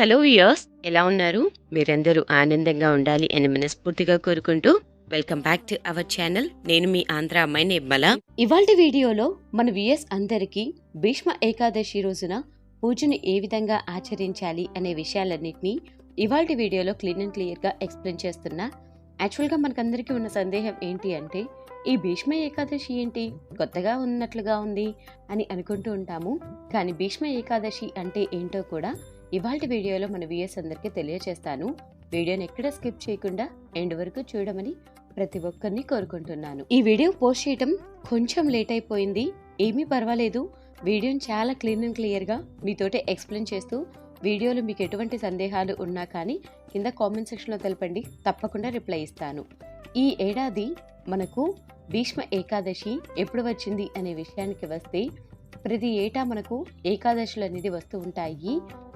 Hello viewers ఎలా ఉన్నారు? మీరందరూ ఆనందంగా ఉండాలి అని మనస్ఫూర్తిగా కోరుకుంటూ welcome back to our channel. నేను మీ ఆంధ్ర అమ్మాయి నిర్మల. ఇవాల్టి వీడియోలో మన విఎస్ అందరికీ భీష్మ ఏకాదశి రోజున పూజను ఏ విధంగా ఆచరించాలి అనే విషయాలన్నింటినీ ఇవాల్టి వీడియోలో క్లీన్ అండ్ క్లియర్గా ఎక్స్ప్లెయిన్ చేస్తున్నా. యాక్చువల్గా మనకందరికీ ఉన్న సందేహం ఏంటి అంటే ఈ భీష్మ ఏకాదశి ఏంటి? కొత్తగా ఉన్నట్లుగా ఉంది అని అనుకుంటూ ఉంటాము. కానీ భీష్మ ఏకాదశి అంటే ఏంటో కూడా ఇవాళ వీడియోలో మన విఎస్ అందరికీ తెలియజేస్తాను వీడియోని ఎక్కడ స్కిప్ చేయకుండా ఎండ్ వరకు చూడమని ప్రతి ఒక్కరిని కోరుకుంటున్నాను. ఈ వీడియో పోస్ట్ చేయటం కొంచెం లేట్ అయిపోయింది. ఏమీ పర్వాలేదు. వీడియోని చాలా క్లీన్ అండ్ క్లియర్గా మీతోటే ఎక్స్ప్లెయిన్ చేస్తూ వీడియోలో మీకు ఎటువంటి సందేహాలు ఉన్నా కానీ కింద కామెంట్ సెక్షన్లో తెలపండి. తప్పకుండా రిప్లై ఇస్తాను. ఈ ఏడాది మనకు భీష్మ ఏకాదశి ఎప్పుడు వచ్చింది అనే విషయానికి వస్తే ప్రతి ఏటా మనకు ఏకాదశులు అనేది వస్తూ ఉంటాయి.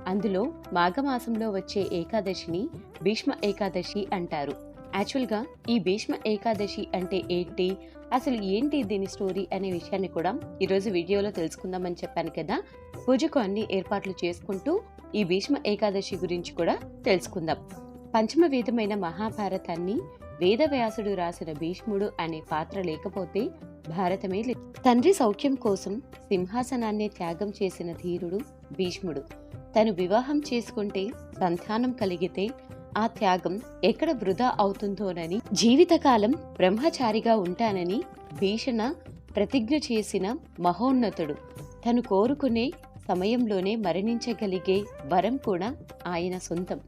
అందులో మాఘమాసంలో వచ్చే ఏకాదశిని భీష్మ ఏకాదశి అంటారు. యాక్చువల్గా ఈ భీష్మ ఏకాదశి అంటే ఏంటి? అసలు ఏంటి దీని స్టోరీ అనే విషయాన్ని కూడా ఈరోజు వీడియోలో తెలుసుకుందామని చెప్పాను కదా? పూజకు అన్ని ఏర్పాట్లు చేసుకుంటూ ఈ భీష్మ ఏకాదశి గురించి కూడా తెలుసుకుందాం. పంచమ వేదమైన మహాభారతాన్ని వేదవ్యాసుడు రాసిన భీష్ముడు అనే పాత్ర లేకపోతే భారతమే లేదు. తండ్రి సౌఖ్యం కోసం సింహాసనాన్ని త్యాగం చేసిన ధీరుడు భీష్ముడు. తను వివాహం చేసుకుంటే సంతానం కలిగితే ఆ త్యాగం ఎక్కడ వృధా అవుతుందోనని జీవితకాలం బ్రహ్మచారిగా ఉంటానని భీషణ ప్రతిజ్ఞ చేసిన మహోన్నతుడు. తను కోరుకునే సమయంలోనే మరణించగలిగే వరం కూడా ఆయన సొంతం.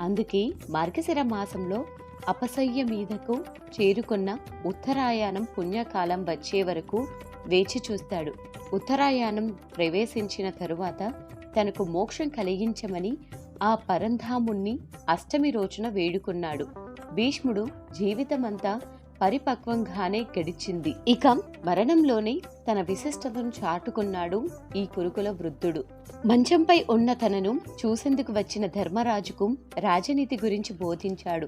అందుకే మార్గశిర మాసంలో అపసయ్య మీదకు చేరుకున్న ఉత్తరాయాణం పుణ్యకాలం వచ్చే వరకు వేచి చూస్తాడు. ఉత్తరాయాణం ప్రవేశించిన తరువాత తనకు మోక్షం కలిగించమని ఆ పరంధాముణ్ణి అష్టమి రోజున వేడుకున్నాడు. భీష్ముడు జీవితమంతా పరిపక్వంగానే గడిచింది. ఇక మరణంలోనే తన విశిష్టతను చాటుకున్నాడు ఈ కురుకుల వృద్ధుడు. మంచంపై ఉన్న తనను చూసేందుకు వచ్చిన ధర్మరాజుకు రాజనీతి గురించి బోధించాడు.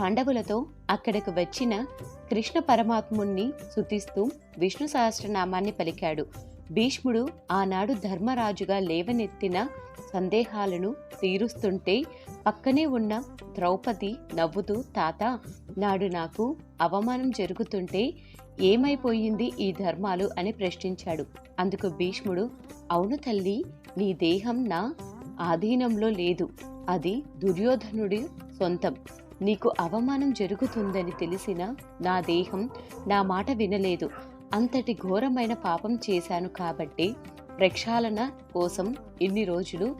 పాండవులతో అక్కడకు వచ్చిన కృష్ణ పరమాత్ముణ్ణి సుతిస్తూ విష్ణు సహస్రనామాన్ని పలికాడు. భీష్ముడు ఆనాడు ధర్మరాజుగా లేవనెత్తిన సందేహాలను తీరుస్తుంటే పక్కనే ఉన్న ద్రౌపది నవ్వుతూ తాత నాడు నాకు అవమానం జరుగుతుంటే ఏమైపోయింది ఈ ధర్మాలు? అని ప్రశ్నించాడు. అందుకు భీష్ముడు అవును తల్లి నీ దేహం నా ఆధీనంలో లేదు. అది దుర్యోధనుడి సొంతం. నీకు అవమానం జరుగుతుందని తెలిసిన నా దేహం నా మాట వినలేదు. అంతటి ఘోరమైన పాపం చేశాను కాబట్టి ప్రక్షాళన కోసం ఇన్ని రోజులు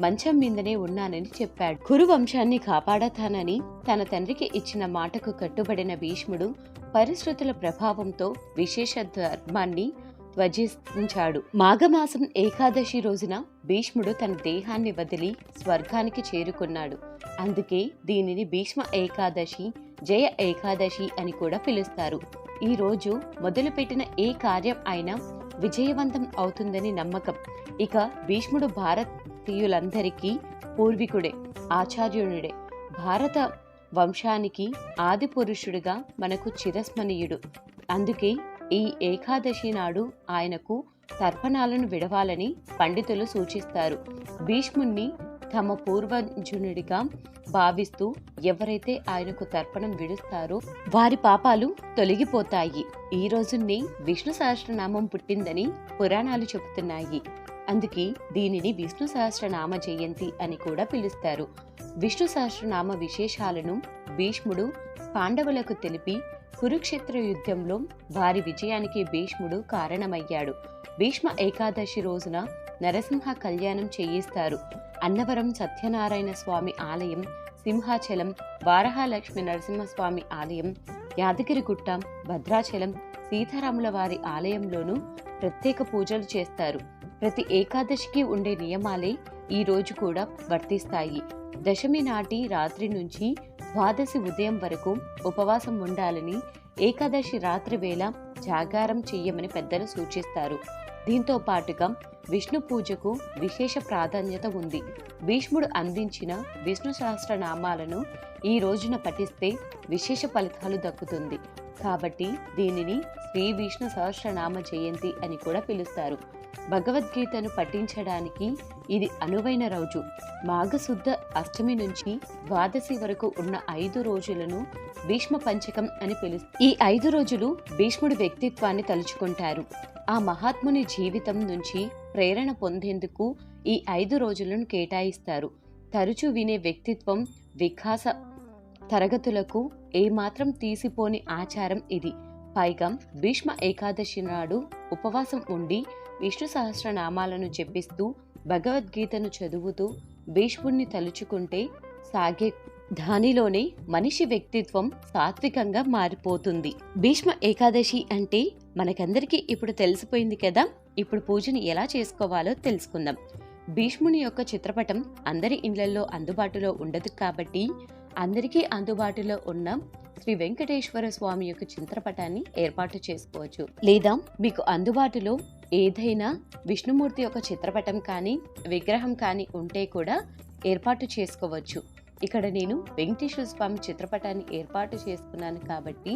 మంచం మీదనే ఉన్నానని చెప్పాడు. కురు వంశాన్ని కాపాడతానని తన తండ్రికి ఇచ్చిన మాటకు కట్టుబడిన భీష్ముడు పరిస్థితుల ప్రభావంతో విశేష ధర్మాన్ని ధ్వజించాడు. మాఘమాసం ఏకాదశి రోజున భీష్ముడు తన దేహాన్ని వదిలి స్వర్గానికి చేరుకున్నాడు. అందుకే దీనిని భీష్మ ఏకాదశి జయ ఏకాదశి అని కూడా పిలుస్తారు. ఈ రోజు మొదలుపెట్టిన ఏ కార్యం అయినా విజయవంతం అవుతుందని నమ్మకం. ఇక భీష్ముడు భారతీయులందరికీ పూర్వీకుడే ఆచార్యునుడే. భారత వంశానికి ఆది పురుషుడిగా మనకు చిరస్మనీయుడు అందుకే ఈ ఏకాదశి నాడు ఆయనకు తర్పణాలను విడవాలని పండితులు సూచిస్తారు. భీష్ముణ్ణి తమ పూర్వజునుడిగా భావిస్తూ ఎవరైతే ఆయనకు తర్పణం విడుస్తారో వారి పాపాలు తొలగిపోతాయి. ఈ రోజునే విష్ణు సహస్రనామం పుట్టిందని పురాణాలు చెబుతున్నాయి. అందుకే దీనిని విష్ణు సహస్రనామ జయంతి అని కూడా పిలుస్తారు. విష్ణు సహస్రనామ విశేషాలను భీష్ముడు పాండవులకు తెలిపి కురుక్షేత్ర యుద్ధంలో వారి విజయానికి భీష్ముడు కారణమయ్యాడు. భీష్మ ఏకాదశి రోజున నరసింహ కళ్యాణం చేయిస్తారు. అన్నవరం సత్యనారాయణ స్వామి ఆలయం సింహాచలం వారహాలక్ష్మి నరసింహస్వామి ఆలయం యాదగిరిగుట్ట భద్రాచలం సీతారాముల వారి ఆలయంలోనూ ప్రత్యేక పూజలు చేస్తారు. ప్రతి ఏకాదశికి ఉండే నియమాలే ఈ రోజు కూడా వర్తిస్తాయి. దశమి నాటి రాత్రి నుంచి ద్వాదశి ఉదయం వరకు ఉపవాసం ఉండాలని ఏకాదశి రాత్రి వేళ జాగారం చెయ్యమని పెద్దలు సూచిస్తారు. దీంతో పాటుగా విష్ణు పూజకు విశేష ప్రాధాన్యత ఉంది. భీష్ముడు అందించిన విష్ణు సహస్రనామాలను ఈ రోజున పఠిస్తే విశేష ఫలితాలు దక్కుతుంది. కాబట్టి దీనిని శ్రీ విష్ణు సహస్రనామ జయంతి అని కూడా పిలుస్తారు. భగవద్గీతను పఠించడానికి ఇది అనువైన రోజు. మాఘశుద్ధ అష్టమి నుంచి ద్వాదశి వరకు ఉన్న ఐదు రోజులను భీష్మ పంచకం అని పిలుస్తారు. ఈ ఐదు రోజులు భీష్ముడి వ్యక్తిత్వాన్ని తలుచుకుంటారు. ఆ మహాత్ముని జీవితం నుంచి ప్రేరణ పొందేందుకు ఈ ఐదు రోజులను కేటాయిస్తారు. తరచూ వినే వ్యక్తిత్వం వికాస తరగతులకు ఏమాత్రం తీసిపోని ఆచారం ఇది. పైగా భీష్మ ఏకాదశి నాడు ఉపవాసం ఉండి విష్ణు సహస్రనామాలను జపిస్తూ భగవద్గీతను చదువుతూ భీష్ముణ్ణి తలుచుకుంటే సాగే దానిలోనే మనిషి వ్యక్తిత్వం సాత్వికంగా మారిపోతుంది. భీష్మ ఏకాదశి అంటే మనకందరికీ ఇప్పుడు తెలిసిపోయింది కదా ఇప్పుడు పూజని ఎలా చేసుకోవాలో తెలుసుకుందాం. భీష్ముని యొక్క చిత్రపటం అందరి ఇండ్లలో అందుబాటులో ఉండదు కాబట్టి అందరికీ అందుబాటులో ఉన్న శ్రీ వెంకటేశ్వర స్వామి యొక్క చిత్రపటాన్ని ఏర్పాటు చేసుకోవచ్చు. లేదా మీకు అందుబాటులో ఏదైనా విష్ణుమూర్తి యొక్క చిత్రపటం కానీ విగ్రహం కానీ ఉంటే కూడా ఏర్పాటు చేసుకోవచ్చు. ఇక్కడ నేను వెంకటేశ్వర స్వామి చిత్రపటాన్ని ఏర్పాటు చేసుకున్నాను కాబట్టి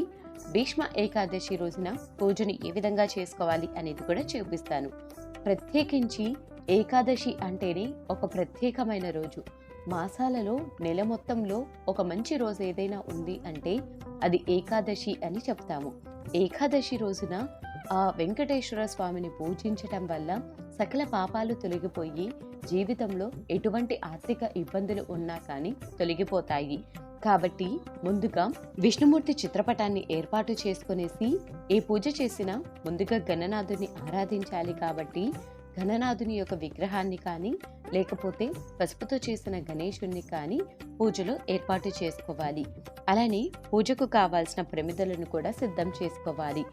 భీష్మ ఏకాదశి రోజున పూజను ఏ విధంగా చేసుకోవాలి అనేది కూడా చూపిస్తాను. ప్రత్యేకించి ఏకాదశి అంటేనే ఒక ప్రత్యేకమైన రోజు. మాసాలలో నెల మొత్తంలో ఒక మంచి రోజు ఏదైనా ఉంది అంటే అది ఏకాదశి అని చెప్తాము. ఏకాదశి రోజున ఆ వెంకటేశ్వర స్వామిని పూజించటం వల్ల సకల పాపాలు తొలగిపోయి జీవితంలో ఎటువంటి ఆర్థిక ఇబ్బందులు ఉన్నా కానీ తొలగిపోతాయి. కాబట్టి ముందుగా విష్ణుమూర్తి చిత్రపటాన్ని ఏర్పాటు చేసుకునేసి ఏ పూజ చేసినా ముందుగా గణనాథుని ఆరాధించాలి కాబట్టి గణనాథుని యొక్క విగ్రహాన్ని కానీ లేకపోతే పసుపుతో చేసిన గణేశుణ్ణి కానీ పూజలో ఏర్పాటు చేసుకోవాలి. అలానే పూజకు కావాల్సిన ప్రమిదలను కూడా సిద్ధం చేసుకోవాలి.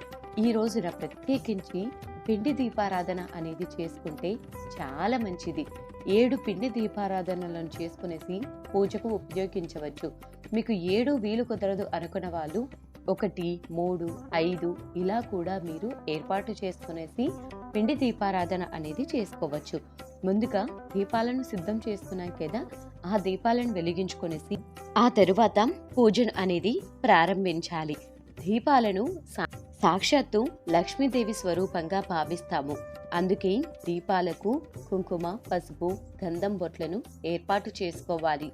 ఈ రోజున ప్రత్యేకించి పిండి దీపారాధన అనేది చేసుకుంటే చాలా మంచిది. ఏడు పిండి దీపారాధనలను చేసుకునేసి పూజకు ఉపయోగించవచ్చు. మీకు ఏడు వీలు కుదరదు అనుకున్న వాళ్ళు ఒకటి మూడు ఐదు ఇలా కూడా మీరు ఏర్పాటు చేసుకునేసి పిండి దీపారాధన అనేది చేసుకోవచ్చు. ముందుగా దీపాలను సిద్ధం చేసుకున్నాం కదా ఆ దీపాలను వెలిగించుకునేసి ఆ తరువాత పూజను అనేది ప్రారంభించాలి. దీపాలను సా- సాక్షాత్తు లక్ష్మీదేవి స్వరూపంగా భావిస్తాము. అందుకే దీపాలకు కుంకుమ పసుపు గంధం బొట్లను ఏర్పాటు చేసుకోవాలి.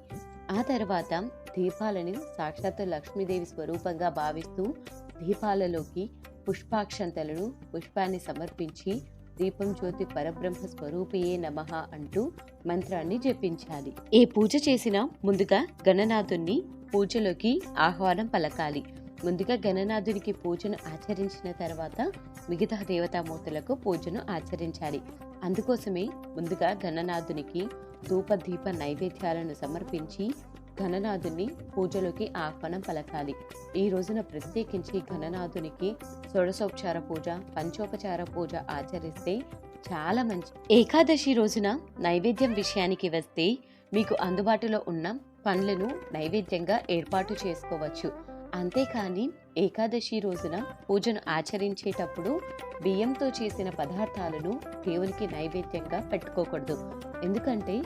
ఆ తర్వాత దీపాలను సాక్షాత్తు లక్ష్మీదేవి స్వరూపంగా భావిస్తూ దీపాలలోకి పుష్పాక్షంతలను పుష్పాన్ని సమర్పించి దీపం జ్యోతి పరబ్రహ్మ స్వరూపియే నమః అంటూ మంత్రాన్ని జపించాలి. ఏ పూజ చేసినా ముందుగా గణనాథుణ్ణి పూజలోకి ఆహ్వానం పలకాలి. ముందుగా గణనాథునికి పూజను ఆచరించిన తర్వాత మిగతా దేవతామూర్తులకు పూజను ఆచరించాలి. అందుకోసమే ముందుగా గణనాథునికి ధూపదీప నైవేద్యాలను సమర్పించి గణనాథుని పూజలోకి ఆహ్వానం పలకాలి. ఈ రోజున ప్రత్యేకించి గణనాథునికి షోడశోపచార పూజ పంచోపచార పూజ ఆచరిస్తే చాలా మంచి ఏకాదశి రోజున నైవేద్యం విషయానికి వస్తే మీకు అందుబాటులో ఉన్న పండ్లను నైవేద్యంగా ఏర్పాటు చేసుకోవచ్చు. అంతేకాని ఏకాదశి రోజున పూజను ఆచరించేటప్పుడు బియ్యంతో చేసిన పదార్థాలను దేవునికి నైవేద్యంగా పెట్టుకోకూడదు. ఎందుకంటే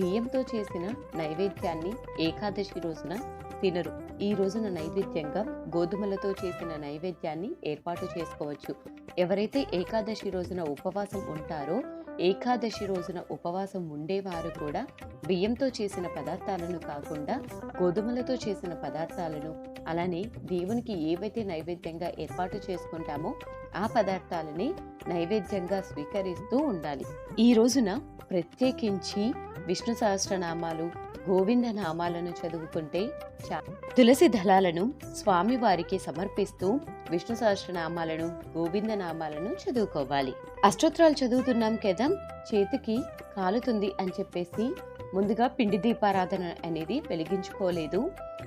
బియ్యంతో చేసిన నైవేద్యాన్ని ఏకాదశి రోజున తినరు. ఈ రోజున నైవేద్యంగా గోధుమలతో చేసిన నైవేద్యాన్ని ఏర్పాటు చేసుకోవచ్చు. ఎవరైతే ఏకాదశి రోజున ఉపవాసం ఉంటారో ఏకాదశి రోజున ఉపవాసం ఉండేవారు కూడా బియ్యంతో చేసిన పదార్థాలను కాకుండా గోధుమలతో చేసిన పదార్థాలను అలానే దేవునికి ఏవైతే నైవేద్యంగా ఏర్పాటు చేసుకుంటామో ఆ పదార్థాలని నైవేద్యంగా స్వీకరిస్తూ ఉండాలి. ఈ రోజున ప్రత్యేకించి విష్ణు సహస్రనామాలు గోవింద నామాలను చదువుకుంటే చా తులసి దళాలను స్వామివారికి సమర్పిస్తూ విష్ణు సహస్రనామాలను గోవింద నామాలను చదువుకోవాలి. అష్టోత్తరాలు చదువుతున్నాం కదా చేతికి కాలుతుంది అని చెప్పేసి ముందుగా పిండి దీపారాధన అనేది వెలిగించుకోలేదు.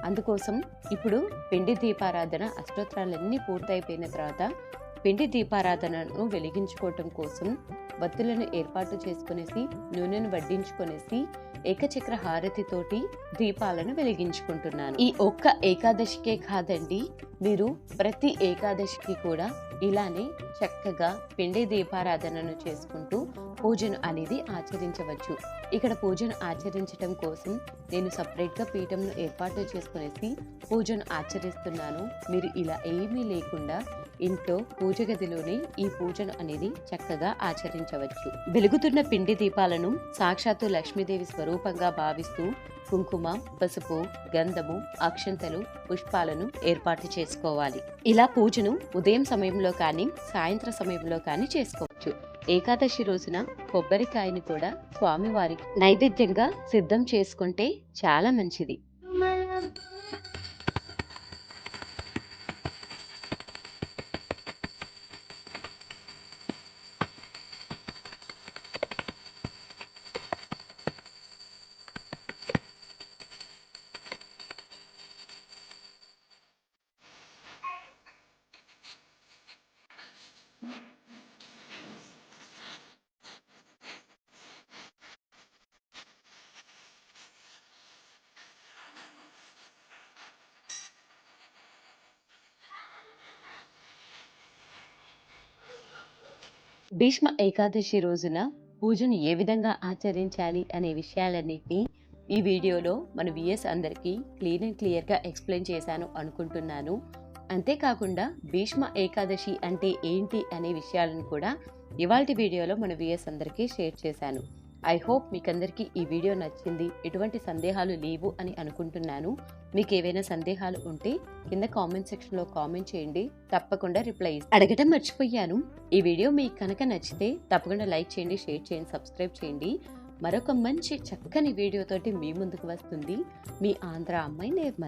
అందుకోసం ఇప్పుడు పిండి దీపారాధన అష్టోత్తరాలన్నీ పూర్తయిపోయిన తర్వాత పిండి దీపారాధనను వెలిగించుకోవటం కోసం వత్తులను ఏర్పాటు చేసుకునేసి నూనెను వడ్డించుకొనేసి ఏకచక్ర హారతితోటి దీపాలను వెలిగించుకుంటున్నాను. ఈ ఒక్క ఏకాదశికే కాదండి మీరు ప్రతి ఏకాదశికి కూడా ఇలానే చక్కగా పిండి దీపారాధనను చేసుకుంటూ పూజను అనేది ఆచరించవచ్చు. ఇక్కడ పూజను ఆచరించడం కోసం నేను సపరేట్గా పీఠంను ఏర్పాటు చేసుకునేసి పూజను ఆచరిస్తున్నాను. మీరు ఇలా ఏమీ లేకుండా ఇంట్లో పూజ గదిలోనే ఈ పూజను అనేది చక్కగా ఆచరించవచ్చు. వెలుగుతున్న పిండి దీపాలను సాక్షాత్తు లక్ష్మీదేవి స్వరూపంగా భావిస్తూ కుంకుమ పసుపు గంధము అక్షంతలు పుష్పాలను ఏర్పాటు చేసుకోవాలి. ఇలా పూజను ఉదయం సమయంలో కానీ సాయంత్ర సమయంలో కానీ చేసుకోవచ్చు. ఏకాదశి రోజున కొబ్బరికాయని కూడా స్వామివారికి నైవేద్యంగా సిద్ధం చేసుకుంటే చాలా మంచిది. భీష్మ ఏకాదశి రోజున పూజను ఏ విధంగా ఆచరించాలి అనే విషయాలన్నింటినీ ఈ వీడియోలో మన విఎస్ అందరికీ క్లీన్ అండ్ క్లియర్గా ఎక్స్ప్లెయిన్ చేశాను అనుకుంటున్నాను. అంతేకాకుండా భీష్మ ఏకాదశి అంటే ఏంటి అనే విషయాలను కూడా ఇవాల్టి వీడియోలో మన విఎస్ అందరికీ షేర్ చేశాను. ఐ హోప్ మీకందరికీ ఈ వీడియో నచ్చింది. ఎటువంటి సందేహాలు లేవు అని అనుకుంటున్నాను. మీకు ఏవైనా సందేహాలు ఉంటే కింద కామెంట్ సెక్షన్లో కామెంట్ చేయండి. తప్పకుండా రిప్లై అడగటం మర్చిపోయాను. ఈ వీడియో మీకు కనుక నచ్చితే తప్పకుండా లైక్ చేయండి షేర్ చేయండి సబ్స్క్రైబ్ చేయండి. మరొక మంచి చక్కని వీడియోతోటి మీ ముందుకు వస్తుంది. మీ ఆంధ్ర అమ్మాయి నిర్మల్.